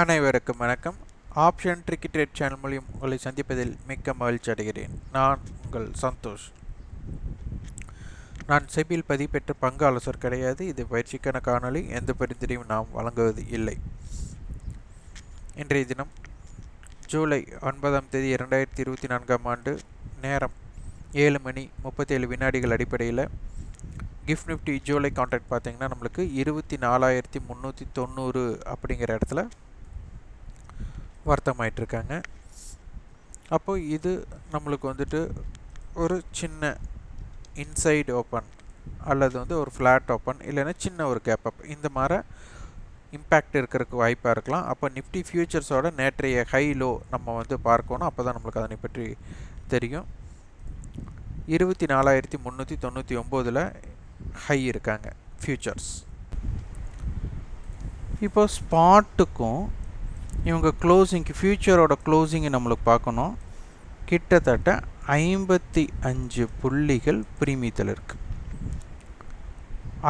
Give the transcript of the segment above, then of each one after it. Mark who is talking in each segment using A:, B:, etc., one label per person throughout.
A: அனைவருக்கும் வணக்கம். Option tricky channel மூலியம் உங்களை சந்திப்பதில் மிக்க மகிழ்ச்சி அடைகிறேன். நான் உங்கள் சந்தோஷ். நான் செபியில் பதிப்பெற்ற பங்கு ஆலோசர் கிடையாது. இது பயிற்சிக்கான காணொலி எந்த பரிந்துரையும் நாம் வழங்குவது இல்லை. இன்றைய தினம் ஜூலை ஒன்பதாம் தேதி இரண்டாயிரத்தி இருபத்தி நான்காம் ஆண்டு நேரம் ஏழு மணி முப்பத்தேழு வினாடிகள் அடிப்படையில் கிஃப்ட் நிஃப்டி ஜூலை கான்ட்ராக்ட் பார்த்தீங்கன்னா நம்மளுக்கு இருபத்தி நாலாயிரத்தி முந்நூற்றி தொண்ணூறு அப்படிங்கிற இடத்துல வர்த்தமாயிட்ருக்காங்க அப்போது இது நம்மளுக்கு வந்துட்டு ஒரு சின்ன இன்சைடு ஓப்பன் அல்லது வந்து ஒரு ஃப்ளாட் ஓப்பன் இல்லைன்னா சின்ன ஒரு கேப் அப் இந்த மாதிரி இம்பேக்ட் இருக்கிறதுக்கு வாய்ப்பாக இருக்கலாம். அப்போ நிஃப்டி ஃபியூச்சர்ஸோட நேற்றைய ஹை லோ நம்ம வந்து பார்க்கணும். அப்போ தான் நம்மளுக்கு அதனை பற்றி தெரியும். இருபத்தி நாலாயிரத்தி முந்நூற்றி தொண்ணூற்றி ஒம்போதில் ஹை இருக்காங்க ஃபியூச்சர்ஸ் இப்போ ஸ்பாட்டுக்கும் இவங்க க்ளோசிங்க்கு ஃப்யூச்சரோட க்ளோசிங்கை நம்மளுக்கு பார்க்கணும். கிட்டத்தட்ட ஐம்பத்தி அஞ்சு புள்ளிகள் பிரீமியத்தில் இருக்குது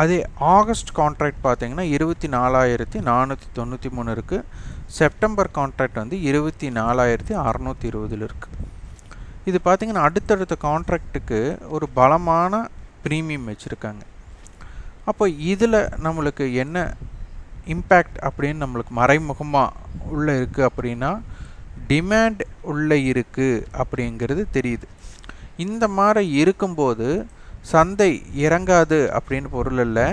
A: அதே ஆகஸ்ட் கான்ட்ராக்ட் பார்த்தீங்கன்னா இருபத்தி நாலாயிரத்தி நானூற்றி தொண்ணூற்றி மூணு இருக்குது செப்டம்பர் கான்ட்ராக்ட் வந்து இருபத்தி நாலாயிரத்தி அறநூற்றி இருபதில் இருக்குது இது பார்த்திங்கன்னா அடுத்தடுத்த கான்ட்ராக்ட்டுக்கு ஒரு பலமான ப்ரீமியம் வச்சுருக்காங்க. அப்போ இதில் நம்மளுக்கு என்ன இம்பேக்ட் அப்படின்னு நம்மளுக்கு மறைமுகமாக உள்ளே இருக்குது அப்படின்னா டிமாண்ட் உள்ளே இருக்குது அப்படிங்கிறது தெரியுது. இந்த மாதிரி இருக்கும்போது சந்தை இறங்காது அப்படின்னு பொருள் இல்லை.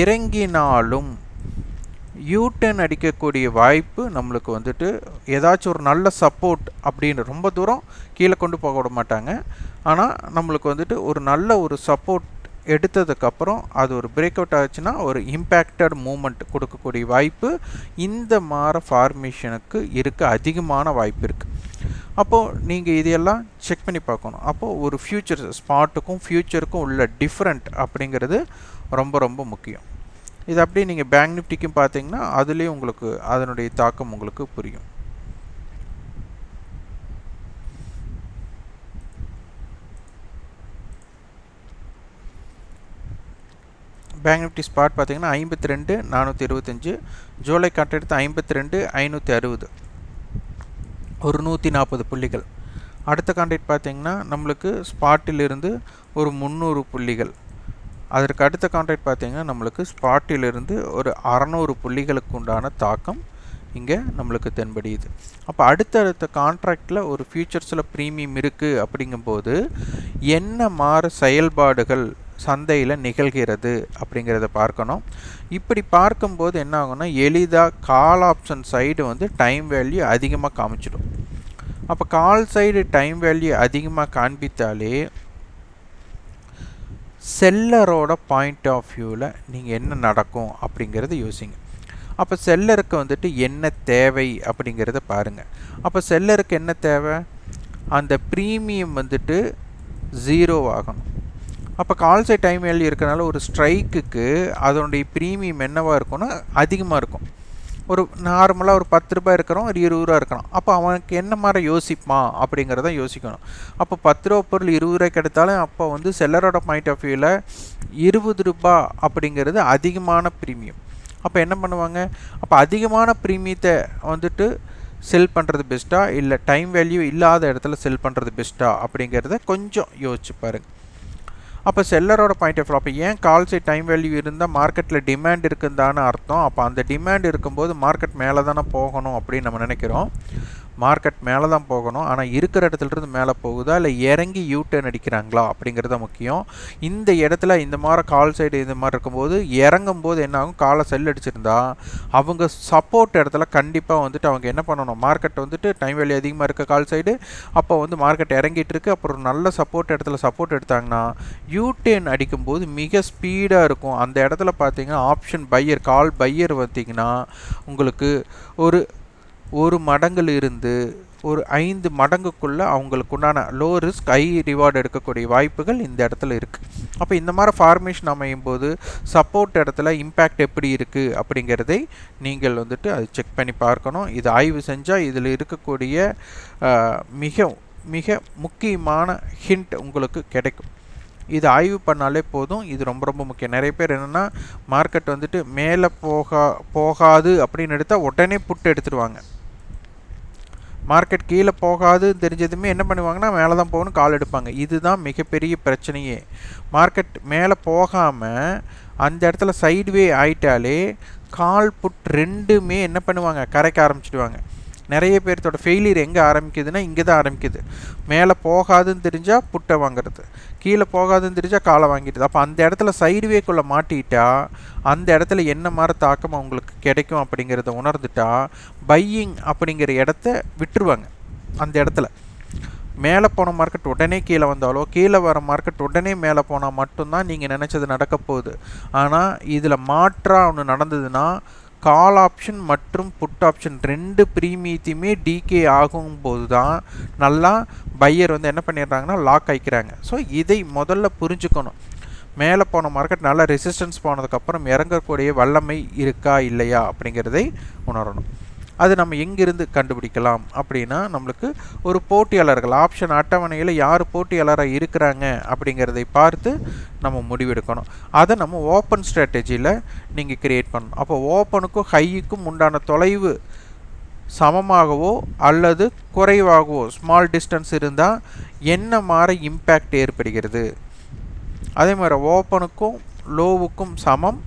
A: இறங்கினாலும் யூட்டன் அடிக்கக்கூடிய வாய்ப்பு நம்மளுக்கு வந்துட்டு ஏதாச்சும் ஒரு நல்ல சப்போர்ட் அப்படின்னு ரொம்ப தூரம் கீழே கொண்டு போக விட மாட்டாங்க. ஆனால் நம்மளுக்கு வந்துட்டு ஒரு நல்ல ஒரு சப்போர்ட் எடுத்ததுக்கப்புறம் அது ஒரு பிரேக் அவுட் ஆச்சுன்னா ஒரு இம்பேக்டட் மூமெண்ட் கொடுக்கக்கூடிய வாய்ப்பு இந்த மாற ஃபார்மேஷனுக்கு இருக்க அதிகமான வாய்ப்பு இருக்குது அப்போது நீங்கள் இதையெல்லாம் செக் பண்ணி பார்க்கணும். அப்போது ஒரு ஃப்யூச்சர் ஸ்பாட்டுக்கும் ஃப்யூச்சருக்கும் உள்ள டிஃப்ரெண்ட் அப்படிங்கிறது ரொம்ப ரொம்ப முக்கியம். இது அப்படியே நீங்கள் பேங்க் நிஃப்டிக்கும் பார்த்தீங்கன்னா அதுலேயும் உங்களுக்கு அதனுடைய தாக்கம் உங்களுக்கு புரியும். பேங்க் நிஃப்டி ஸ்பாட் பார்த்தீங்கன்னா ஐம்பத்தி ரெண்டு நானூற்றி இருபத்தஞ்சு. ஜூலை கான்ட்ராக்ட் ஐம்பத்தி ரெண்டு ஐநூற்றி அறுபது. ஒரு நூற்றி நாற்பது புள்ளிகள். அடுத்த கான்ட்ராக்ட் பார்த்திங்கன்னா நம்மளுக்கு ஸ்பாட்டிலிருந்து ஒரு முந்நூறு புள்ளிகள். அதற்கு அடுத்த கான்ட்ராக்ட் பார்த்தீங்கன்னா நம்மளுக்கு ஸ்பாட்டிலிருந்து ஒரு அறநூறு புள்ளிகளுக்கு உண்டான தாக்கம் இங்கே நம்மளுக்கு தென்படியுது அப்போ அடுத்தடுத்த கான்ட்ராக்டில் ஒரு ஃபியூச்சர்ஸில் ப்ரீமியம் இருக்குது அப்படிங்கும்போது என்ன மாற செயல்பாடுகள் சந்தையில் நிகழ்கிறது அப்படிங்கிறத பார்க்கணும். இப்படி பார்க்கும்போது என்ன ஆகும்னா எளிதாக கால் ஆப்ஷன் சைடு வந்து டைம் வேல்யூ அதிகமாக காமிச்சிடும். அப்போ கால் சைடு டைம் வேல்யூ அதிகமாக காண்பித்தாலே செல்லரோட பாயிண்ட் ஆஃப் வியூவில் நீங்கள் என்ன நடக்கும் அப்படிங்கிறத யோசிங்க. அப்போ செல்லருக்கு வந்துட்டு என்ன தேவை அப்படிங்கிறத பாருங்கள் அப்போ செல்லருக்கு என்ன தேவை? அந்த ப்ரீமியம் வந்துட்டு ஜீரோ ஆகணும் அப்போ கால் சைட் டைம் எழுதி இருக்கனால ஒரு ஸ்ட்ரைக்குக்கு அதனுடைய ப்ரீமியம் என்னவாக இருக்கும்னா அதிகமாக இருக்கும். ஒரு நார்மலாக ஒரு பத்து ரூபாய் இருக்கிறோம் ஒரு இருபது ரூபா இருக்கணும் அப்போ அவனுக்கு என்ன மாதிரி யோசிப்பான் அப்படிங்கிறத யோசிக்கணும். அப்போ பத்து ரூபா பொருள் இருபது ரூபாய் கிடைத்தாலும் அப்போ வந்து செல்லரோட பாயிண்ட் ஆஃப் வியூவில் இருபது ரூபா அப்படிங்கிறது அதிகமான ப்ரீமியம் அப்போ என்ன பண்ணுவாங்க? அப்போ அதிகமான ப்ரீமியத்தை வந்துட்டு செல் பண்ணுறது பெஸ்ட்டாக இல்லை டைம் வேல்யூ இல்லாத இடத்துல செல் பண்ணுறது பெஸ்ட்டாக அப்படிங்கிறத கொஞ்சம் யோசிச்சு பாருங்கள் அப்போ செல்லரோட பாயிண்ட் ஆஃப் அப்போ ஏன் கால் சைட் டைம் வேல்யூ இருந்தால் மார்க்கெட்டில் டிமாண்ட் இருக்குதான்னு அர்த்தம்? அப்போ அந்த டிமாண்ட் இருக்கும்போது மார்க்கெட் மேலே தானே போகணும் அப்படின்னு நம்ம நினைக்கிறோம். மார்க்கெட் மேலே தான் போகணும். ஆனால் இருக்கிற இடத்துலருந்து மேலே போகுதா? இல்லை இறங்கி யூட்டர்ன் அடிக்கிறாங்களா? அப்படிங்கிறது முக்கியம். இந்த இடத்துல இந்த மாதிரி கால் சைடு இந்த மாதிரி இருக்கும்போது இறங்கும் போது என்ன ஆகும்? காலை செல் அடிச்சிருந்தா அவங்க சப்போர்ட் இடத்துல கண்டிப்பாக வந்துட்டு அவங்க என்ன பண்ணணும்? மார்க்கெட் வந்துட்டு டைம் வேலி அதிகமாக இருக்க கால் சைடு அப்போ வந்து மார்க்கெட் இறங்கிட்டு இருக்கு. அப்புறம் நல்ல சப்போர்ட் இடத்துல சப்போர்ட் எடுத்தாங்கன்னா யூடேன் அடிக்கும்போது மிக ஸ்பீடாக இருக்கும். அந்த இடத்துல பார்த்தீங்கன்னா ஆப்ஷன் பையர் கால் பையர் பார்த்தீங்கன்னா உங்களுக்கு ஒரு ஒரு மடங்கிலிருந்து ஒரு ஐந்து மடங்குக்குள்ளே அவங்களுக்கு உண்டான லோ ரிஸ்க் ஹை ரிவார்டு எடுக்கக்கூடிய வாய்ப்புகள் இந்த இடத்துல இருக்குது அப்போ இந்த மாதிரி ஃபார்மேஷன் அமையும் போது சப்போர்ட் இடத்துல இம்பேக்ட் எப்படி இருக்குது அப்படிங்கிறதை நீங்கள் வந்துட்டு அது செக் பண்ணி பார்க்கணும். இது ஆய்வு செஞ்சால் இதில் இருக்கக்கூடிய மிக மிக முக்கியமான ஹிண்ட் உங்களுக்கு கிடைக்கும். இது ஆய்வு பண்ணாலே போதும். இது ரொம்ப ரொம்ப முக்கியம். நிறைய பேர் என்னென்னா மார்க்கெட் வந்துட்டு மேலே போகா போகாது அப்படின்னு எடுத்தால் உடனே புட்டு எடுத்துடுவாங்க. மார்க்கெட் கீழே போகாதுன்னு தெரிஞ்சதுமே என்ன பண்ணுவாங்கன்னா மேலே தான் போகணும் கால் எடுப்பாங்க. இதுதான் மிகப்பெரிய பிரச்சனையே. மார்க்கெட் மேலே போகாமல் அந்த இடத்துல சைடுவே ஆயிட்டாலே கால் புட் ரெண்டுமே என்ன பண்ணுவாங்க? கரைக்க ஆரம்பிச்சிடுவாங்க. நிறைய பேர்த்தோட ஃபெயிலியர் எங்கே ஆரம்பிக்குதுன்னா இங்கே தான் ஆரம்பிக்குது. மேலே போகாதுன்னு தெரிஞ்சால் புட்டை வாங்குறது. கீழே போகாதுன்னு தெரிஞ்சால் காலை வாங்கிடுது அப்போ அந்த இடத்துல சைடுவேக்குள்ளே மாட்டிட்டா அந்த இடத்துல என்ன மாதிரி தாக்கம் அவங்களுக்கு கிடைக்கும் அப்படிங்கிறத உணர்ந்துட்டா பையிங் அப்படிங்கிற இடத்த விட்டுருவாங்க. அந்த இடத்துல. மேலே போன மார்க்கெட் உடனே கீழே வந்தாலோ கீழே வர மார்க்கெட் உடனே மேலே போனால் மட்டும்தான் நீங்கள் நினச்சது நடக்க போகுது. ஆனால் இதில் மாற்றாக ஒன்று நடந்ததுன்னா கால் ஆப்ஷன் மற்றும் புட் ஆப்ஷன் ரெண்டு ப்ரீமியத்தையுமே டிகே ஆகும்போது தான் நல்லா பையர் வந்து என்ன பண்ணிடுறாங்கன்னா லாக் ஆகிக்கிறாங்க ஸோ இதை முதல்ல புரிஞ்சுக்கணும். மேலே போன மார்க்கெட் நல்லா ரெசிஸ்டன்ஸ் போனதுக்கப்புறம் இறங்கக்கூடிய வல்லமை இருக்கா இல்லையா அப்படிங்கிறதை உணரணும். அது நம்ம எங்கிருந்து கண்டுபிடிக்கலாம் அப்படின்னா நம்மளுக்கு ஒரு போட்டியாளர்கள் ஆப்ஷன் அட்டவணையில் யார் போட்டியாளராக இருக்கிறாங்க அப்படிங்கிறதை பார்த்து நம்ம முடிவெடுக்கணும். அதை நம்ம ஓப்பன் ஸ்ட்ராட்டஜியில் நீங்கள் க்ரியேட் பண்ணணும். அப்போ ஓப்பனுக்கும் ஹையுக்கும் உண்டான தொலைவு சமமாகவோ அல்லது குறைவாகவோ ஸ்மால் டிஸ்டன்ஸ் இருந்தால் என்ன மாதிரி இம்பேக்ட் ஏற்படுகிறது? அதே மாதிரி ஓப்பனுக்கும் லோவுக்கும் சமம்.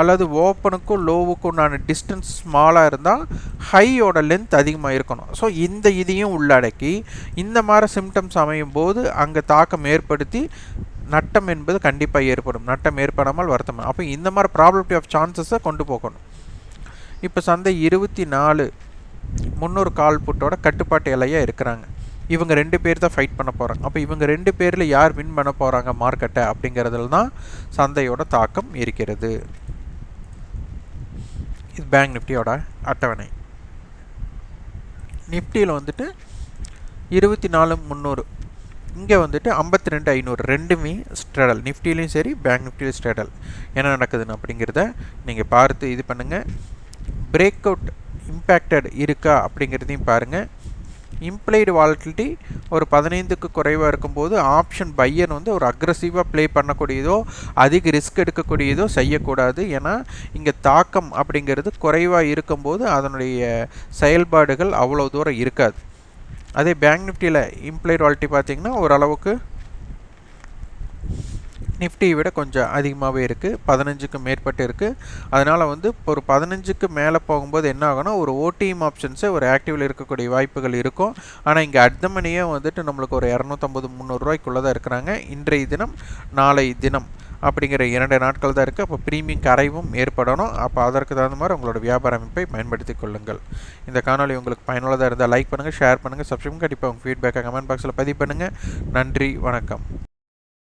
A: அல்லது ஓப்பனுக்கும் லோவுக்கும் உண்டான டிஸ்டன்ஸ் ஸ்மாலாக இருந்தால் ஹையோட லென்த் அதிகமாக இருக்கணும். ஸோ இந்த இதையும் உள்ளடக்கி இந்த மாதிரி சிம்டம்ஸ் அமையும் போது அங்கே தாக்கம் ஏற்படுத்தி நட்டம் என்பது கண்டிப்பாக ஏற்படும். நட்டம் ஏற்படாமல் வருத்தம். அப்போ இந்த மாதிரி ப்ராபபிலிட்டி ஆஃப் சான்சஸை கொண்டு போகணும். இப்போ சந்தை இருபத்தி நாலு முந்நூறு கால் புட்டோட கட்டுப்பாட்டு இலையாக இருக்கிறாங்க. இவங்க ரெண்டு பேர் தான் ஃபைட் பண்ண போகிறாங்க அப்போ இவங்க ரெண்டு பேரில் யார் வின் பண்ண போகிறாங்க மார்க்கெட்டை அப்படிங்கிறதுல தான் சந்தையோட தாக்கம் இருக்கிறது. இது பேங்க் நிஃப்டியோட அட்டவணை. நிஃப்டியில் வந்துட்டு இருபத்தி நாலு முந்நூறு. இங்கே வந்துட்டு ஐம்பத்தி ரெண்டு ஐநூறு. ரெண்டுமே ஸ்ட்ரடல் நிஃப்டிலையும் சரி பேங்க் நிஃப்டிலையும் ஸ்ட்ரடல் என்ன நடக்குதுன்னு அப்படிங்கிறத நீங்கள் பார்த்து இது பண்ணுங்கள் பிரேக் அவுட் இம்பேக்டட் இருக்கா அப்படிங்கிறதையும் பாருங்கள் இம்ப்ளைடு வாலட்டிலிட்டி ஒரு பதினைந்துக்கு குறைவாக இருக்கும்போது ஆப்ஷன் பையன் வந்து ஒரு அக்ரஸிவாக ப்ளே பண்ணக்கூடியதோ அதிக ரிஸ்க் எடுக்கக்கூடியதோ செய்யக்கூடாது. ஏன்னா இங்கே தாக்கம் அப்படிங்கிறது குறைவாக இருக்கும்போது அதனுடைய செயல்பாடுகள் அவ்வளோ தூரம் இருக்காது. அதே பேங்க் நிஃப்டியில் இம்ப்ளைடு வாலிட்டி பார்த்திங்கன்னா ஓரளவுக்கு நிஃப்டியை விட கொஞ்சம் அதிகமாகவே இருக்குது பதினஞ்சுக்கு மேற்பட்டு இருக்குது அதனால் வந்து ஒரு பதினஞ்சுக்கு மேலே போகும்போது என்ன ஆகும்னா ஒரு ஓடிஎம் ஆப்ஷன்ஸே ஒரு ஆக்டிவில் இருக்கக்கூடிய வாய்ப்புகள் இருக்கும். ஆனால் இங்கே அர்த்தமணியே வந்துட்டு நம்மளுக்கு ஒரு இரநூத்தம்பது முந்நூறுரூவாய்க்குள்ளே தான் இருக்கிறாங்க. இன்றைய தினம் நாளை தினம் அப்படிங்கிற இரண்டு நாட்கள் தான் இருக்குது அப்போ ப்ரீமியம் கரைவும் ஏற்படணும். அப்போ அதற்கு தகுந்த மாதிரி உங்களோட வியாபார அமைப்பை பயன்படுத்தி கொள்ளுங்கள். இந்த காணொலி உங்களுக்கு பயனுள்ளதாக இருந்தால் லைக் பண்ணுங்கள் ஷேர் பண்ணுங்கள் சப்ஸ்கிரைப் கண்டிப்பாக உங்கள் ஃபீட்பேக்கை கமெண்ட் பாக்ஸில் பதிவு பண்ணுங்கள் நன்றி வணக்கம்.